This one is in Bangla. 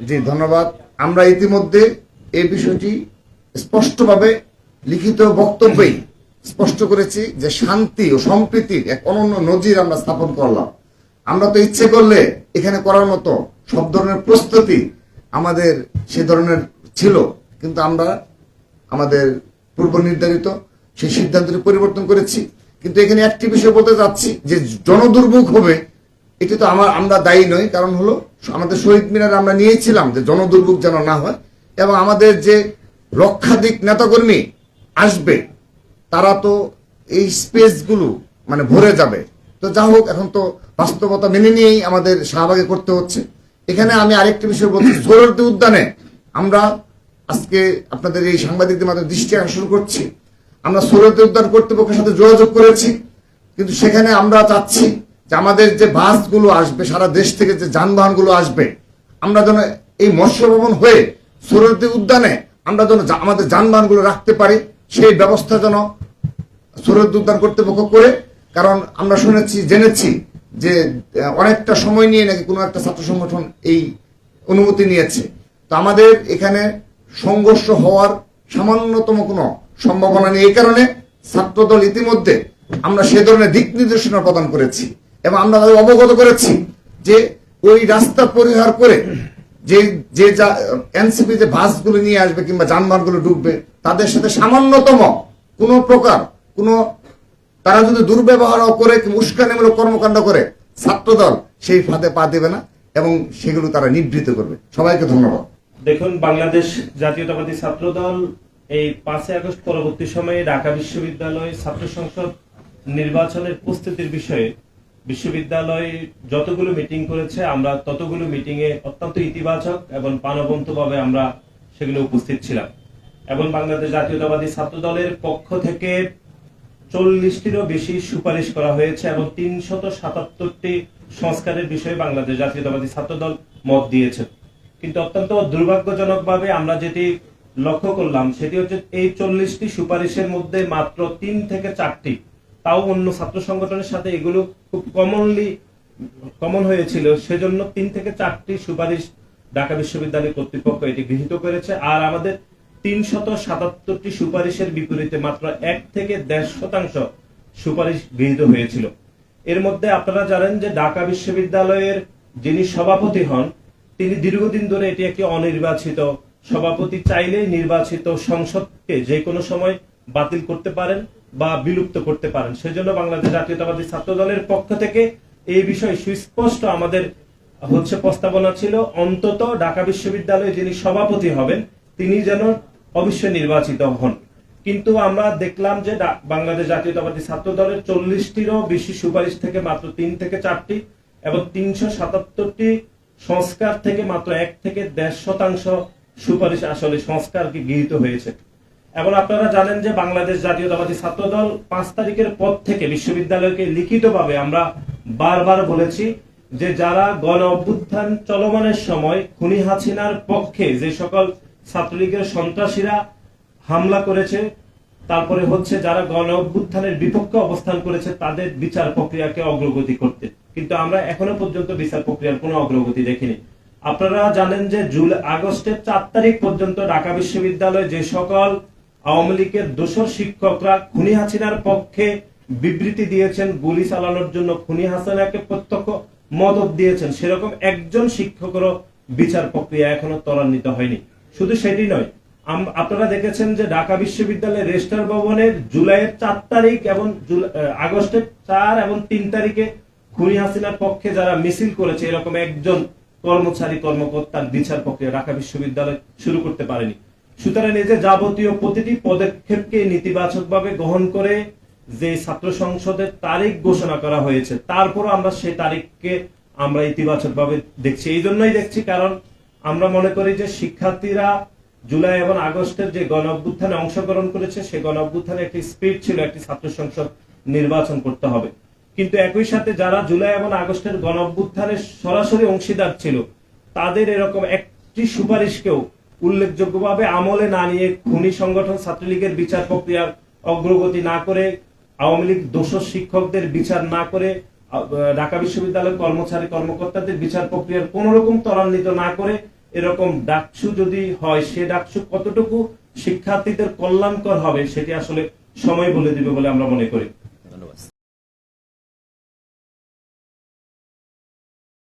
জি, ধন্যবাদ। আমরা ইতিমধ্যে এই বিষয়টি স্পষ্টভাবে লিখিত বক্তব্যেই স্পষ্ট করেছি যে শান্তি ও সম্প্রীতির এক অনন্য নজির আমরা স্থাপন করলাম। আমরা তো ইচ্ছে করলে এখানে করার মতো সব ধরনের প্রস্তুতি আমাদের সে ধরনের ছিল, কিন্তু আমরা আমাদের পূর্ব নির্ধারিত সেই সিদ্ধান্তটি পরিবর্তন করেছি। কিন্তু এখানে একটি বিষয় বলতে চাচ্ছি যে জনদুর্ভোগ হবে এটি তো আমার আমরা দায়ী নই, কারণ হলো আমাদের শহীদ মিনারে আমরা নিয়েছিলাম যে জনদুর্ভোগ যেন না হয়, এবং আমাদের যে লক্ষাধিক নেতাকর্মী আসবে, তারা তো এই স্পেসগুলো মানে ভরে যাবে। তো যা হোক, এখন তো বাস্তবতা মেনে নিয়েই আমাদের শাহবাগে করতে হচ্ছে। এখানে আমি আরেকটি বিষয় বলছি সোহরদি উদ্যানে আমরা আজকে আপনাদের এই সাংবাদিকদের মাধ্যমে দৃষ্টি আকর্ষণ করছি। আমরা সোহরদি উদ্যান কর্তৃপক্ষের সাথে যোগাযোগ করেছি, কিন্তু সেখানে আমরা চাচ্ছি যে আমাদের যে বাসগুলো আসবে, সারা দেশ থেকে যে যানবাহনগুলো আসবে, আমরা যেন এই মৎস্য ভবন হয়ে সুরতি উদ্যানে আমরা যেন আমাদের যানবাহনগুলো রাখতে পারি, সেই ব্যবস্থা যেন সুরত উদ্যান কর্তৃপক্ষ করে। কারণ আমরা শুনেছি, জেনেছি যে অনেকটা সময় নিয়ে নাকি কোনো একটা ছাত্র সংগঠন এই অনুমতি নিয়েছে। তো আমাদের এখানে সংঘর্ষ হওয়ার সামান্যতম কোনো সম্ভাবনা নেই। এই কারণে ছাত্রদল ইতিমধ্যে আমরা সে ধরনের দিক নির্দেশনা প্রদান করেছি। এবং আমরা তাদের অবগত করেছি যে ওই রাস্তা পরিহার করে যে যে এনসিপি যে বাসগুলো নিয়ে আসবে কিংবা যানবাহনগুলো ঢুকবে তাদের সাথে সামান্যতম কোনো প্রকার কোনো, তারা যদি দুর্ব্যবহার করে উস্কানিমূলক কর্মকাণ্ড করে, ছাত্রদল সেই ফাঁদে পা দেবে না এবং সেগুলো তারা নিবৃত করবে। সবাইকে ধন্যবাদ। দেখুন, বাংলাদেশ জাতীয়তাবাদী ছাত্র দল এই পাঁচই আগস্ট পরবর্তী সময়ে ঢাকা বিশ্ববিদ্যালয় ছাত্র সংসদ নির্বাচনের প্রস্তুতির বিষয়ে বিশ্ববিদ্যালয় যতগুলো মিটিং করেছে, আমরা ততগুলো মিটিং এ অত্যন্ত ইতিবাচক এবং প্রাণবন্তভাবে আমরা সেগুলো উপস্থিত ছিলাম। এবং বাংলাদেশ জাতীয়তাবাদী ছাত্র দলের পক্ষ থেকে চল্লিশটিরও বেশি সুপারিশ করা হয়েছে এবং তিনশত সাতাত্তরটি সংস্কারের বিষয়ে বাংলাদেশ জাতীয়তাবাদী ছাত্র দল মত দিয়েছে। কিন্তু অত্যন্ত দুর্ভাগ্যজনকভাবে আমরা যেটি লক্ষ্য করলাম, সেটি হচ্ছে এই চল্লিশটি সুপারিশের মধ্যে মাত্র তিন থেকে চারটি তাও অন্য ছাত্র সংগঠনের সাথে এগুলো খুব কমনলি কমন হয়েছিল। সেজন্য তিন থেকে চারটি সুপারিশ ঢাকা বিশ্ববিদ্যালয় কর্তৃপক্ষ এটি গৃহীত করেছে। আর আমাদের তিনশত সাতাত্তরটি সুপারিশের বিপরীতে মাত্র এক থেকে দেড় শতাংশ সুপারিশ গৃহীত হয়েছিল। এর মধ্যে আপনারা জানেন যে ঢাকা বিশ্ববিদ্যালয়ের যিনি সভাপতি হন, তিনি দীর্ঘদিন ধরে এটি একটি অনির্বাচিত সভাপতি চাইলেই নির্বাচিত সংসদকে যে কোনো সময় বাতিল করতে পারেন। বা বিলুপ্ত করতে পারেন। সেজন্য বাংলাদেশ জাতীয়তাবাদী ছাত্র দলের পক্ষ থেকে এই বিষয়ে সুস্পষ্ট আমাদের হচ্ছে প্রস্তাবনা ছিল। অন্তত ঢাকা বিশ্ববিদ্যালয়ে যিনি সভাপতি হবেন, তিনি যেন অবশ্যই নির্বাচিত হন। কিন্তু আমরা দেখলাম যে বাংলাদেশ জাতীয়তাবাদী ছাত্র দলের চল্লিশটিরও বেশি সুপারিশ থেকে মাত্র তিন থেকে চারটি এবং তিনশো সাতাত্তরটি সংস্কার থেকে মাত্র এক থেকে দেড় শতাংশ সুপারিশ আসলে সংস্কারকে গৃহীত হয়েছে। এবং আপনারা জানেন যে বাংলাদেশ জাতীয়তাবাদী ছাত্র দল পাঁচ তারিখের পর থেকে বিশ্ববিদ্যালয়কে লিখিতভাবে আমরা বারবার বলেছি যে যারা গণ অভ্যুত্থান চলমানের সময় খুনি হাসিনার পক্ষে যে সকল ছাত্রলীগের সন্ত্রাসীরা হামলা করেছে, তারপরে হচ্ছে যারা গণ অভ্যুত্থানের বিপক্ষে অবস্থান করেছে, তাদের বিচার প্রক্রিয়াকে অগ্রগতি করতে। কিন্তু আমরা এখনও পর্যন্ত বিচার প্রক্রিয়ার কোনো অগ্রগতি দেখিনি। আপনারা জানেন যে জুলাই আগস্টের চার তারিখ পর্যন্ত ঢাকা বিশ্ববিদ্যালয়ে যে সকল আওয়ামী লীগের দোসর শিক্ষকরা খুনি হাসিনার পক্ষে বিবৃতি দিয়েছেন, গুলি চালানোর জন্য খুনি হাসিনাকে প্রত্যক্ষ মদত দিয়েছেন। সেরকম একজন শিক্ষকেরও বিচার প্রক্রিয়া এখনও ত্বরান্বিত হয়নি। শুধু সেটি নয় আপনারা দেখেছেন যে ঢাকা বিশ্ববিদ্যালয়ের রেজিস্টার ভবনের জুলাইয়ের চার তারিখ এবং আগস্টের চার এবং তিন তারিখে খুনি হাসিনার পক্ষে যারা মিছিল করেছে, এরকম একজন কর্মচারী, কর্মকর্তার বিচার প্রক্রিয়া ঢাকা বিশ্ববিদ্যালয় শুরু করতে পারেনি। সুতরাং এই যে যাবতীয় প্রতিটি পদক্ষেপকে নেতিবাচকভাবে গ্রহণ করে যে ছাত্র সংসদের তারিখ ঘোষণা করা হয়েছে, তারপরও আমরা সেই তারিখকে আমরা ইতিবাচকভাবে দেখছি। এই জন্যই দেখছি, কারণ আমরা মনে করি যে শিক্ষার্থীরা জুলাই এবং আগস্টের যে গণ অভ্যুত্থানে অংশগ্রহণ করেছে সেই গণ অভ্যুত্থানে একটি স্পিড ছিল, একটি ছাত্র সংসদ নির্বাচন করতে হবে। কিন্তু একই সাথে যারা জুলাই এবং আগস্টের গণ অভ্যুত্থানের সরাসরি অংশীদার ছিল, তাদের এরকম একটি সুপারিশকেও উল্লেখযোগ্যভাবে আমলে না নিয়ে খুনি সংগঠন ছাত্রলীগের বিচার প্রক্রিয়ার অগ্রগতি না করে, আওয়ামী লীগ দোষর শিক্ষকদের বিচার না করে ঢাকা বিশ্ববিদ্যালয়ের কর্মচারী কর্মকর্তাদের বিচার প্রক্রিয়ার কোন রকম ত্বরান্বিত না করে, এরকম ডাকসু যদি হয়, সে ডাকসু কতটুকু শিক্ষার্থীদের কল্যাণকর হবে, সেটি আসলে সময় বলে দিবে বলে আমরা মনে করি।